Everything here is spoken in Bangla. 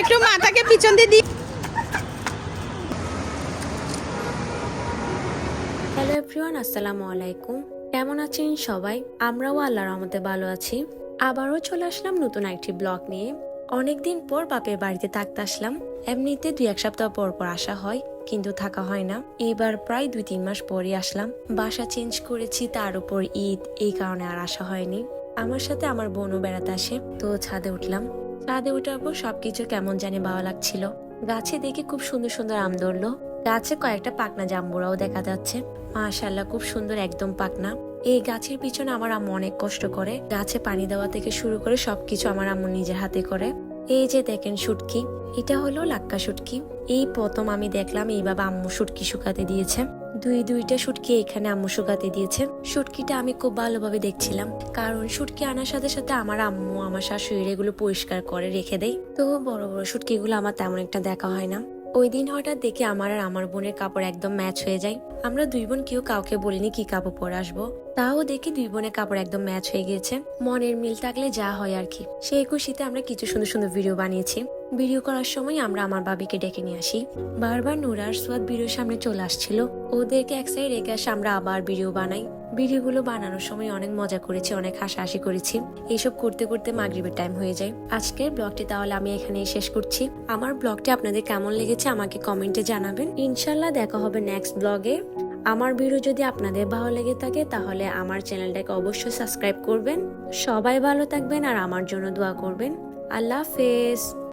একটু মাথাকে পিছন দিয়ে দিই হ্যালো এভরিওয়ান আসসালামু আলাইকুম। কেমন আছেন সবাই? আমরাও আল্লাহর রহমতে ভালো আছি। আবারও চলে আসলাম নতুন একটি ব্লগ নিয়ে। অনেকদিন পর বাপের বাড়িতে থাকতে আসলাম। এমনিতে দুই এক সপ্তাহ পর পর আসা হয়। কিন্তু থাকা হয় না। এবার প্রায় দুই তিন মাস পরে আসলাম। বাসা চেঞ্জ করেছি, তার উপর ঈদ। এই কারণে আর আসা হয়নি। আমার সাথে আমার বোনও বেড়াতে আসে, তো ছাদে উঠলাম। ছাদে ওঠার পর সবকিছু কেমন জানি ভালো লাগছিল। গাছে দেখে খুব সুন্দর সুন্দর আম ধরলো। গাছে কয়েকটা পাকনা জাম্বুরাও দেখা যাচ্ছে। মাশাল্লাহ খুব সুন্দর একদম পাকনা। এই গাছের পিছনে আমার আম্মু অনেক কষ্ট করে। গাছে পানি দেওয়া থেকে শুরু করে সবকিছু আমার আম্মু নিজের হাতে করে। এই যে দেখেন শুটকি, এটা হলো লাক্কা শুটকি। এই প্রথম আমি দেখলাম এইভাবে আম্মু শুটকি শুকাতে দিয়েছে। দুই দুইটা শুটকি এখানে আম্মু শুকাতে দিয়েছে। শুটকিটা আমি খুব ভালোভাবে দেখছিলাম। কারণ শুটকি আনার সাথে সাথে আমার আম্মু, আমার শাশুড়ি এগুলো পরিষ্কার করে রেখে দেয়। তো বড় বড় শুটকিগুলো আমার তেমন একটা দেখা হয় না। ওই দিন হঠাৎ দেখে আমার আর আমার বোনের কাপড় একদম ম্যাচ হয়ে যায়। আমরা দুই বোন কেউ কাউকে বলিনি কি কাপড় পরে আসব। তাও দেখি দুই বোনের কাপড় একদম ম্যাচ হয়ে গিয়েছে। মনের মিল থাকলে যা হয় আর কি। সেই খুশিতে আমরা কিছু সুন্দর সুন্দর ভিডিও বানিয়েছি। ভিডিও করার সময় আমরা আমার বাবিকে ডেকে নিয়ে আসি। বারবার নুরার সোয়াদ ভিডিওর সামনে চলে আসছিল। ওদেরকে এক সাইড রেখে আসে আমরা আবার ভিডিও বানাই। ভিডিওগুলো বানানোর সময় অনেক মজা করেছি, অনেক হাসাহাসি করেছি। এইসব করতে করতে মাগরিবের টাইম হয়ে যায়। আজকের ব্লগটি তাহলে আমি এখানেই শেষ করছি। আমার ব্লগটি আপনাদের কেমন লেগেছে আমাকে কমেন্টে জানাবেন। ইনশাল্লাহ দেখা হবে নেক্সট ব্লগে আমার ভিডিও যদি আপনাদের ভালো লেগে থাকে, তাহলে আমার চ্যানেলটাকে অবশ্যই সাবস্ক্রাইব করবেন। সবাই ভালো থাকবেন আর আমার জন্য দোয়া করবেন। আল্লাহ হাফেজ।